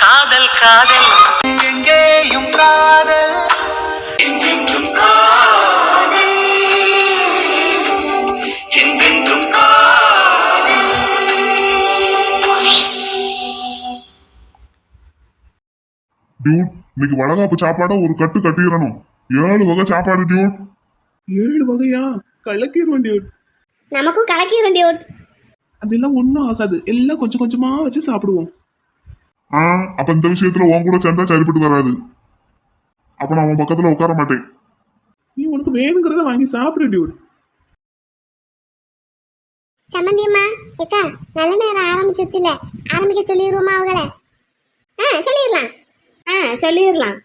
காதல் காதல். எங்கேயும் காதல். என்றென்றும் காதல். என்றென்றும் காதல். டியூட் இன்னைக்கு வளகாப்பு சாப்பாடை ஒரு கட்டு கட்டிடணும். ஏழு வகை சாப்பாடு டியூட் ஏழு வகையா? கலக்கிடுவோம் டியூட் நமக்கும் கலக்கிடும் டியூட் அதெல்லாம் ஒன்றும் ஆகாது. எல்லாம் கொஞ்சம் கொஞ்சமா வச்சு சாப்பிடுவோம். ஆ அப்ப இந்த விஷயத்துல உன் கூட சேர்ந்தா சரிப்பட்டு வராது. அப்ப நான் உன் பக்கத்துல உட்கார மாட்டேன். நீ உனக்கு வேணுங்கிறத வாங்கி சாப்பிடு டியூட் சம்மந்தியம்மா ஏக்கா நல்ல நேரம் ஆரம்பிச்சிருச்சுல. ஆரம்பிக்க சொல்லிடுவோமா அவங்கள? ஆ சொல்லிடலாம். ஆ சொல்லிடலாம்.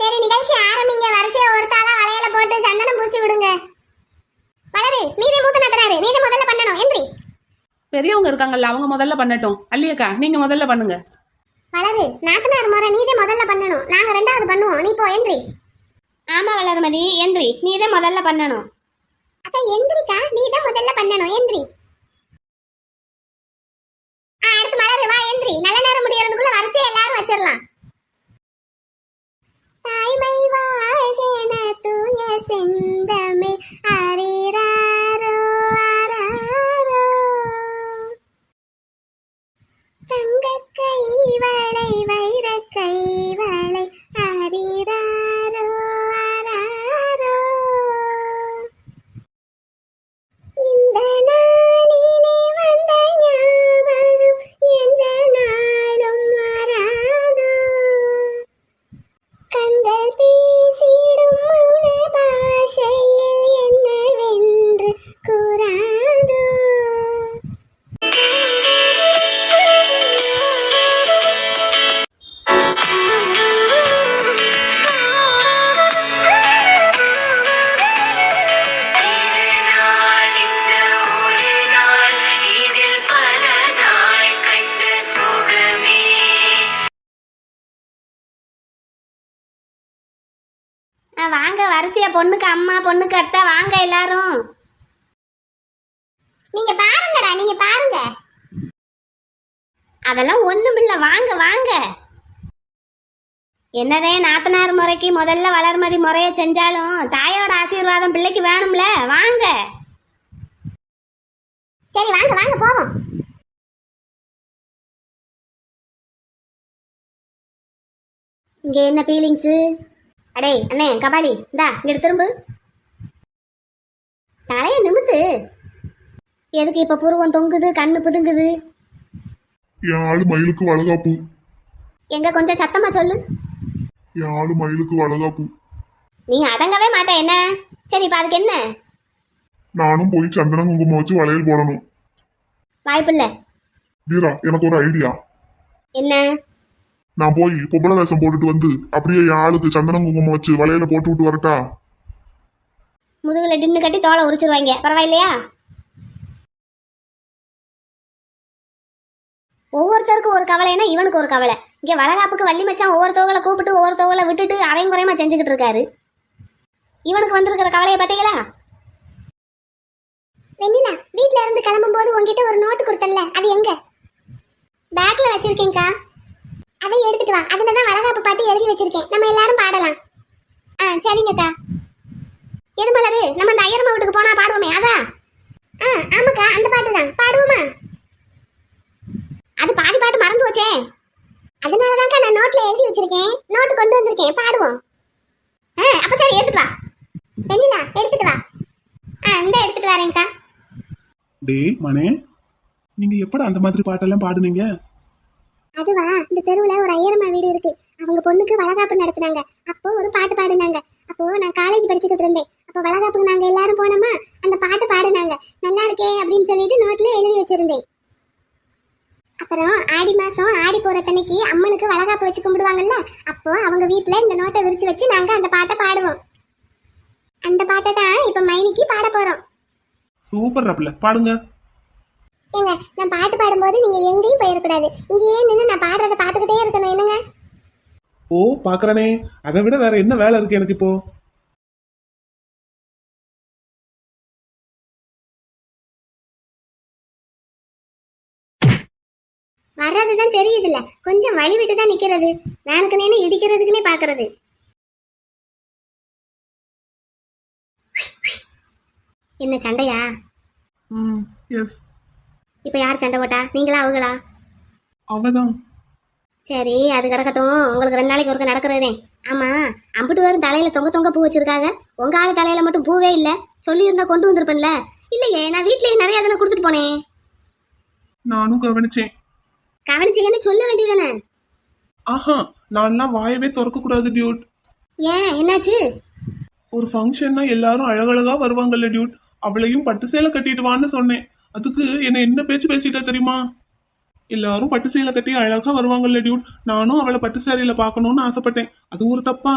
சரி நிகழ்ச்சி ஆரம்பிங்க. வரிசையா ஒரு தாளா வளையல போட்டு சந்தனம் பூசி விடுங்க. வளரு நீதே மூத்த நகராரு நீதே முதல்ல பண்ணணும். எந்திரி. பெரியவங்க இருக்காங்கல்ல அவங்க முதல்ல பண்ணட்டும். அல்லியக்கா நீங்க முதல்ல பண்ணுங்க. வளரு. நாத்தனார் முறை நீதே முதல்ல பண்ணணும். நாங்க ரெண்டாவது பண்ணுவோம். நீ போ எந்திரி. ஆமா வளர்மதி எந்திரி. நீதே முதல்ல பண்ணணும். அக்கா எந்திரிக்கா. நீதான் முதல்ல பண்ணணும். எந்திரி. ஆ அடுத்து மலரு. வா எந்திரி. நல்ல நேரம் முடியறதுக்குள்ள வரிசையா எல்லாரும் வச்சிடலாம். தாய்மை வாழ்கென தூய செந்தமிழ் அரிராரோ ஆராரோ தங்க இவளை வாங்க வரிசையா. பொண்ணுக்கு அம்மா பொண்ணுக்கு அத்தை வாங்க எல்லாரும். நீங்க பாருங்கடா நீங்க பாருங்க. அதெல்லாம் ஒண்ணுமில்ல வாங்க வாங்க. என்னதே நாத்தனார் முறைக்கு முதல்ல வளர்மதி முறைய செஞ்சாலும் தாயோட ஆசீர்வாதம் பிள்ளைக்கு வேணும்ல. வாங்க. சரி வாங்க வாங்க போவோம். இங்க என்ன ஃபீலிங்ஸு அடே அண்ணே கபாலி இந்தா இங்க திரும்பு. தலைய நிமித்து. எதுக்கு இப்ப புருவம் தொங்குது கண்ணு புதுங்குது? என் ஆளு மயிலுக்கு வளகாப்பு. எங்க கொஞ்சம் சத்தமா சொல்லு. என் ஆளு மயிலுக்கு வளகாப்பு. நீ அடங்கவே மாட்ட என்ன? சரி இப்ப அதுக்கு என்ன? நானும் போய் சந்தன குங்குமம் வச்சு வளையல் போடணும். வாய்ப்பில்ல. வீரா எனக்கு ஒரு ஐடியா. என்ன? நான் போய் பொம்பளை வேஷம் போட்டுட்டு வந்து அப்படியே என் ஆளுக்கு சந்தன குங்குமம் வச்சு வலையில போட்டு விட்டு வரட்டா? முதுகுல டின்னு கட்டி தோலை உரிச்சிருவாங்க. பரவாயில்லையா? ஒவ்வொருத்தருக்கும் ஒரு கவலைன்னா இவனுக்கு ஒரு கவலை. இங்கே வளகாப்புக்கு வள்ளி மச்சான் ஒவ்வொருத்தவங்களை கூப்பிட்டு ஒவ்வொருத்தவங்களை விட்டுட்டு அரையும் குறையமா செஞ்சுக்கிட்டு இருக்காரு? இவனுக்கு வந்திருக்கிற கவலையை பார்த்தீங்களா? வெண்ணிலா வீட்ல இருந்து கிளம்பும் போது உங்ககிட்ட ஒரு நோட்டு கொடுத்தேன்ல. அது எங்க? பேக்ல வச்சிருக்கேன்க்கா. அதை எடுத்துட்டு வா. அதுல தான் வளகாப்பு பாட்டு எழுதி வச்சிருக்கேன். நம்ம எல்லாரும் பாடலாம். ஆ சரிங்கக்கா எது மலரு நம்ம அந்த ஐயரம்மா வீட்டுக்கு போனா பாடுவோமே அதா? ஆ ஆமாக்கா அந்த பாட்டு தான் பாடுவோமா? அது பாதி பாட்டு மறந்து போச்சே. அதனால தான்க்கா நான் நோட்ல எழுதி வச்சிருக்கேன். நோட்டு கொண்டு வந்திருக்கேன். பாடுவோம். ஆ அப்ப சரி எடுத்துட்டு வா. வெண்ணிலா எடுத்துட்டு வா. ஆ இந்த எடுத்துட்டு வரேன்க்கா. டேய் மனே. நீங்க எப்படா அந்த மாதிரி பாட்டெல்லாம் பாடுனீங்க? அதுவா இந்த தெருவுல ஒரு ஐயரம்மா வீடு இருக்கு. அவங்க பொண்ணுக்கு வளகாப்பு நடத்துனாங்க. அப்போ ஒரு பாட்டு பாடினாங்க. அப்போ நான் காலேஜ் படிச்சுக்கிட்டு இருந்தேன். அப்போ வளகாப்புக்கு நாங்க எல்லாரும் போனோமா? அந்த பாட்டு பாடினாங்க. நல்லா இருக்கே அப்படின்னு சொல்லிட்டு நோட்ல எழுதி வச்சிருந்தேன். அப்புறம் ஆடி மாசம் ஆடி போற தன்னைக்கு அம்மனுக்கு வளகாப்பு வச்சு கும்பிடுவாங்கல்ல அப்போ அவங்க வீட்ல இந்த நோட்டை விரிச்சு வச்சு நாங்க அந்த பாட்டை பாடுவோம். அந்த பாட்டை தான் இப்ப மைனிக்கு பாட போறோம். சூப்பர் பாடுங்க. ஏங்க நான் பாட்டு பாடும்போது நீங்க எங்கேயும் போயிடக்கூடாது இங்கேயே நின்று நான் பாடுறத பார்த்துக்கிட்டே இருக்கணும். என்னங்க? ஓ பாக்குறனே அதை விட வேற என்ன வேலை இருக்கு எனக்கு இப்போ? வர்றதுதான் தெரியுதுல்ல. கொஞ்சம் வழி விட்டு தான் நிக்கிறது. வேனுக்குனே இடிக்கிறதுக்குனே பாக்குறது என்ன சண்டையா? ம் எஸ் இப்ப யார் சண்டை போட்டா? நீங்களா அவங்களா? அவதான். சரி அது கிடக்கட்டும். உங்களுக்கு ரெண்டு நாளைக்கு ஒருக்க நடக்கிறதே. ஆமா அம்பிட்டு வரும் தலையில தொங்க தொங்க பூ வச்சிருக்காங்க. உங்க ஆளு தலையில மட்டும் பூவே இல்ல. சொல்லி இருந்தா கொண்டு வந்திருப்பேன்ல. இல்லையே நான் வீட்லயே நிறைய தானே கொடுத்துட்டு போனேன். நானும் கவனிச்சேன். கவனிச்சீங்கன்னு சொல்ல வேண்டியதானே ஆஹா நான்லாம் வாயவே திறக்க கூடாது டியூட். ஏன் என்னாச்சு? ஒரு ஃபங்க்ஷன்னா எல்லாரும் அழகழகா வருவாங்கல்ல டியூட். அவளையும் பட்டு சேலை கட்டிட்டு வான்னு சொன்னேன். அதுக்கு என்ன என்ன பேச்சு பேசிட்டா தெரியுமா? எல்லாரும் பட்டு சேலை கட்டி அழகா வருவாங்கல்ல டியூட். நானும் அவளை பட்டு சேலையில பார்க்கணும்னு ஆசைப்பட்டேன். அது ஒரு தப்பா?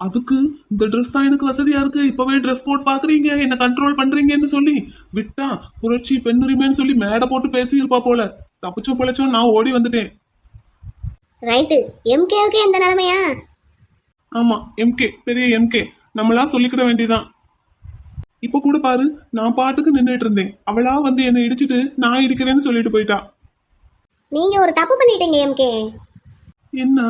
அதுக்கு இந்த ட்ரெஸ் தான் எனக்கு வசதியா இருக்கு. இப்பவே ட்ரெஸ் கோட் பாக்குறீங்க என்ன கண்ட்ரோல் பண்றீங்கன்னு சொல்லி. விட்டா புரட்சி பெண்ணுரிமைன்னு சொல்லி மேடை போட்டு பேசியிருப்பா போல. தப்பிச்சோ பிழைச்சோ நான் ஓடி வந்துட்டேன். ரைட்டு. எம்கேவுக்கே இந்த நிலைமையா? ஆமா எம்கே பெரிய எம்கே நம்மளா சொல்லிக்கிட வேண்டியதான் இப்ப கூட பாரு நான் பாட்டுக்கு நின்னுட்டு இருந்தேன். அவளா வந்து என்னை இடிச்சிட்டு நான் இடிக்கிறேன்னு சொல்லிட்டு போயிட்டா. நீங்க ஒரு தப்பு பண்ணிட்டீங்க எம்கே. என்ன?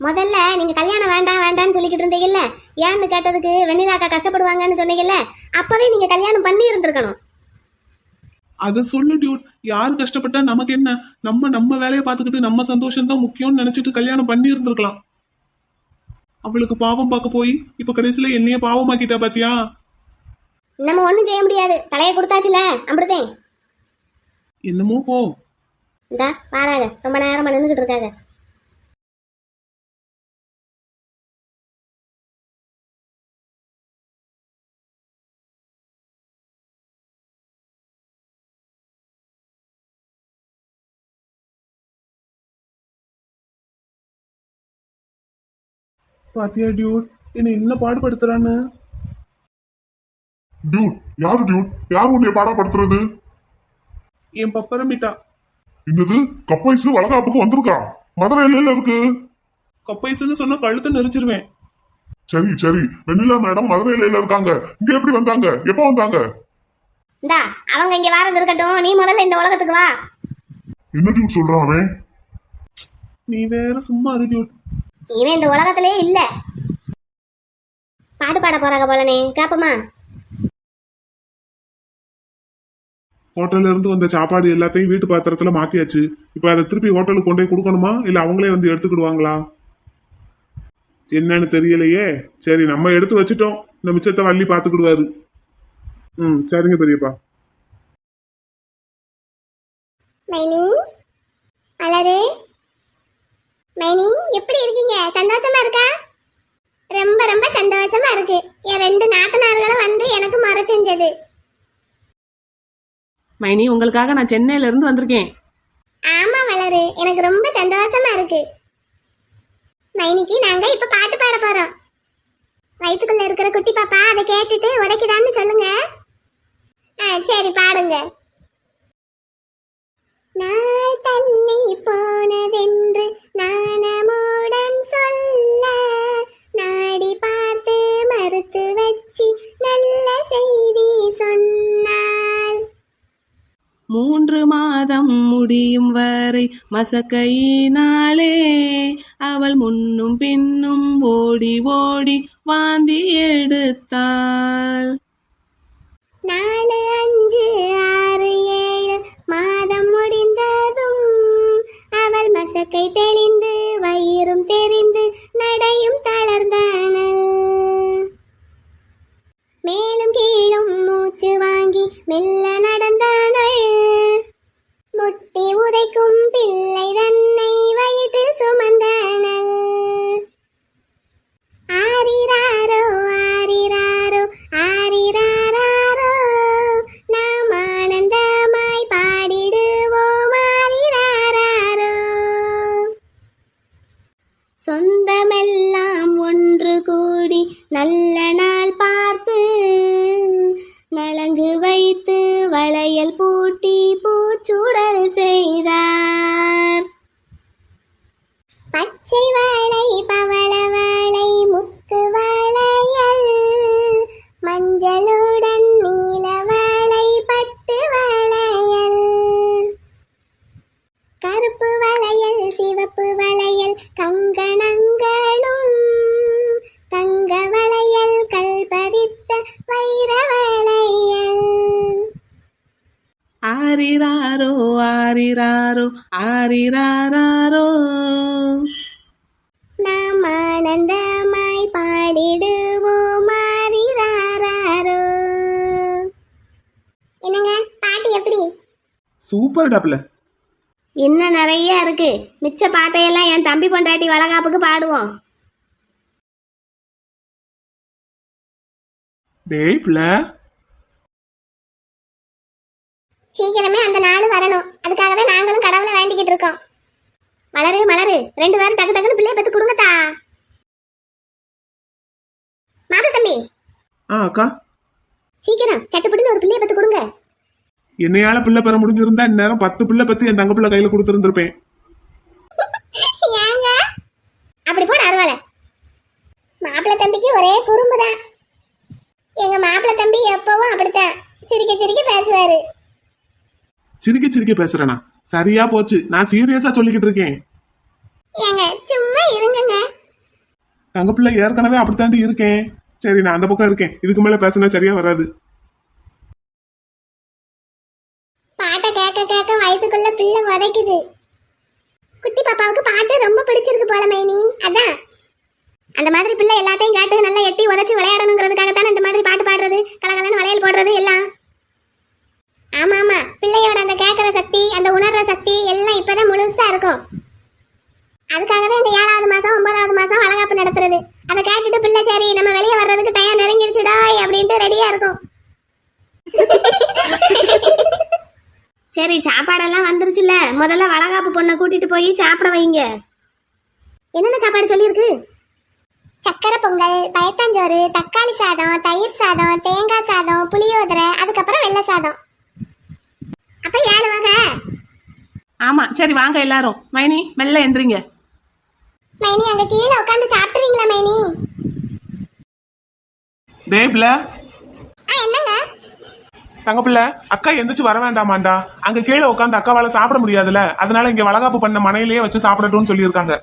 முதல்ல நீங்க கல்யாணம் வேண்டாம் வேண்டாம்னு சொல்லிக்கிட்டு இருந்தீங்கல்ல? ஏன்னு கேட்டதுக்கு வெண்ணிலாக்கா கஷ்டப்படுவாங்கன்னு சொன்னீங்கல்ல? அப்பவே நீங்க கல்யாணம் பண்ணி இருந்திருக்கணும். அத சொல்லு டியூட். யார் கஷ்டப்பட்டா நமக்கு என்ன? நம்ம நம்ம வேலையை பார்த்துக்கிட்டு நம்ம சந்தோஷம் தான் முக்கியம்னு நினைச்சிட்டு கல்யாணம் பண்ணி இருந்திருக்கலாம். அவளுக்கு பாவம் பார்க்க போய் இப்ப கடைசியில என்னைய பாவமாக்கிட்டா பாத்தியா? நம்ம ஒண்ணும் செய்ய முடியாது. தலையை கொடுத்தாச்சுல அமிர்தேன் என்னமோ போ. இந்தா வாராங்க ரொம்ப நேரமா நின்றுகிட்டு இருக்காங்க பாத்தியா டியூட் என்னை என்ன பாடுபடுத்துறான்னு? டியூட் யாரு டியூட் யார் உன்னை பாடப்படுத்துறது? என் பப்பரமிட்டா என்னது? கப்பைசு வளகாப்புக்கு வந்திருக்கா? மதுரையில இருக்கு. கப்பைசுன்னு சொன்னா கழுத்தை நெரிச்சிருவேன். சரி சரி. வெண்ணிலா மேடம் மதுரையில இருக்காங்க. இங்க எப்படி வந்தாங்க? எப்போ வந்தாங்க? இந்தா அவங்க இங்க வாரது இருக்கட்டும். நீ முதல்ல இந்த உலகத்துக்கு வா. என்ன டியூட் சொல்றான் அவன்? நீ வேற சும்மா இரு டியூட் இவன் இந்த உலகத்திலே இல்ல. பாட்டு பாட போறாங்க போலனே. கேப்பமா? ஹோட்டல்ல இருந்து வந்த சாப்பாடு எல்லாத்தையும் வீட்டு பாத்திரத்துல மாத்தியாச்சு. இப்ப அதை திருப்பி ஹோட்டலுக்கு கொண்டு போய் கொடுக்கணுமா? இல்ல அவங்களே வந்து எடுத்துக்கிடுவாங்களா? என்னன்னு தெரியலையே. சரி நம்ம எடுத்து வச்சிட்டோம். இந்த மிச்சத்தை வள்ளி பாத்துக்கிடுவாரு ம் சரிங்க பெரியப்பா. மைனி? மலரு? மைனி எப்படி இருக்கீங்க? சந்தோஷமா இருக்கா? ரொம்ப ரொம்ப சந்தோஷமா இருக்கு. என் ரெண்டு நாத்தனார்களும் வந்து எனக்கு மறை செஞ்சது. மைனி உங்களுக்காக நான் சென்னையில இருந்து வந்திருக்கேன். ஆமா வளரு எனக்கு ரொம்ப சந்தோஷமா இருக்கு. மைனிக்கு நாங்க இப்ப பாட்டு பாட போறோம். வயிற்றுக்குள்ள இருக்கிற குட்டி பாப்பா அதை கேட்டுட்டு உதைக்குதான்னு சொல்லுங்க. ஆ சரி பாடுங்க. நாள் தள்ளி போனதென்று நாணமுடன் சொல்ல நாடி பார்த்து மறுத்து வச்சு நல்ல செய்தி சொன்னாள் மூன்று மாதம் முடியும் வரை மசக்கையினாலே அவள் முன்னும் பின்னும் ஓடி ஓடி வாந்தி எடுத்தாள். நாலு அஞ்சு ஆறு ஏழு மாதம் முடிந்ததும் அவள் மசக்கை தெளிந்து வயிறும் தெரிந்து நடையும் தளர்ந்தானள். மேலும் கீழும் மூச்சு வாங்கி மெல்ல நட சொந்தமெல்லாம் ஒன்று கூடி நல்ல நாள் பார்த்து நலங்கு வைத்து வளையல் பூட்டி பூச்சுடல் செய்தார். பச்சை வளை மாறிறாரோ? என்னங்க பாட்டு எப்படி? சூப்பர் டாப்ல. இன்னும் நிறைய இருக்கு. மிச்ச பாட்டையெல்லாம் என் தம்பி பொண்டாட்டி வளகாப்புக்கு பாடுவோம். டேய் பிள்ளை. சீக்கிரமே அந்த நாள் வரணும். அதுக்காக தான் நாங்களும் கடவுளை வேண்டிக்கிட்டு இருக்கோம். மலரு மலரு. ரெண்டு பேரும் டக்கு டக்குன்னு பிள்ளைய பத்து கொடுங்கத்தா. மாப்பிள தம்பி. ஆ அக்கா. சீக்கிரம் சட்டுப்பட்டுன்னு ஒரு பிள்ளைய பத்து கொடுங்க. என்னையால பிள்ளை பெற முடிஞ்சிருந்தா இந்நேரம் பத்து பிள்ளை பத்தி என் தங்க பிள்ளை கையில கொடுத்துருந்துருப்பேன். ஏங்க? அப்படி போட அருவாள. மாப்பிள தம்பிக்கு ஒரே குறும்பு தான் எங்க மாப்பிள தம்பி எப்பவும் அப்படித்தான். சிரிக்க சிரிக்க பேசுவாரு. சிரிக்க சிரிக்க பேசுறேனா? சரியா போச்சு. நான் சீரியஸா சொல்லிக்கிட்டு இருக்கேன். ஏங்க சும்மா இருங்கங்க. தங்க பிள்ளை ஏற்கனவே அப்படித்தாண்டி இருக்கேன். சரி நான் அந்த பக்கம் இருக்கேன். இதுக்கு மேல பேசினா சரியா வராது. பாட்டை கேட்க கேட்க வயித்துக்குள்ள பிள்ளை உதைக்குது. குட்டி பாப்பாவுக்கு பாட்டு ரொம்ப பிடிச்சிருக்கு போல மைனி அதான். அந்த மாதிரி பிள்ளை எல்லாத்தையும் காட்டு நல்லா எட்டி உதச்சி விளையாடணுங்கிறதுக்காக தானே இந்த மாதிரி பாட்டு பாடுறது கலகலன்னு வளையல் போடுறது எல்லாம். ஆமா ஆமா. பிள்ளையோட அந்த கேட்கற சக்தி அந்த உணர்ற சக்தி எல்லாம் இப்பதான் முழுசா இருக்கும். அதுக்காக தான் இந்த ஏழாவது மாசம் ஒன்பதாவது மாசம் வளகாப்பு நடத்துறது. கேட்டுட்டு பிள்ளை சரி நம்ம வெளியே வர்றதுக்கு டைம் நெருங்கிடுச்சுடா அப்படின்ட்டு ரெடியா இருக்கும். சரி சாப்பாடெல்லாம் வந்துருச்சுல முதல்ல வளகாப்பு பொண்ணை கூட்டிட்டு போய் சாப்பிட வைங்க. என்னென்ன சாப்பாடு சொல்லியிருக்கு? சக்கரை பொங்கல் பயத்தஞ்சோறு தக்காளி சாதம் தயிர் சாதம் தேங்காய் சாதம் புளியோதரை அதுக்கப்புறம் வெள்ளை சாதம். அப்ப ஏழு வகை. ஆமா சரி வாங்க எல்லாரும். மைனி மெல்ல எந்திரிங்க. மைனி அங்க கீழே உட்காந்து சாப்பிட்டுறீங்களா மைனி? என்னங்க? தங்க பிள்ளை அக்கா எந்திரிச்சு வர வேண்டாமாண்டா. அங்க கீழே உட்காந்து அக்காவால சாப்பிட முடியாதுல அதனால இங்க வளகாப்பு பண்ண மனையிலேயே வச்சு சாப்பிடட்டும்னு சொல்லியிருக்காங்க.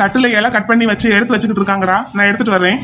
தட்டுல இலை கட் பண்ணி வச்சு எடுத்து வச்சுக்கிட்டு இருக்காங்கடா. நான் எடுத்துட்டு எடுத்துட்டாங்க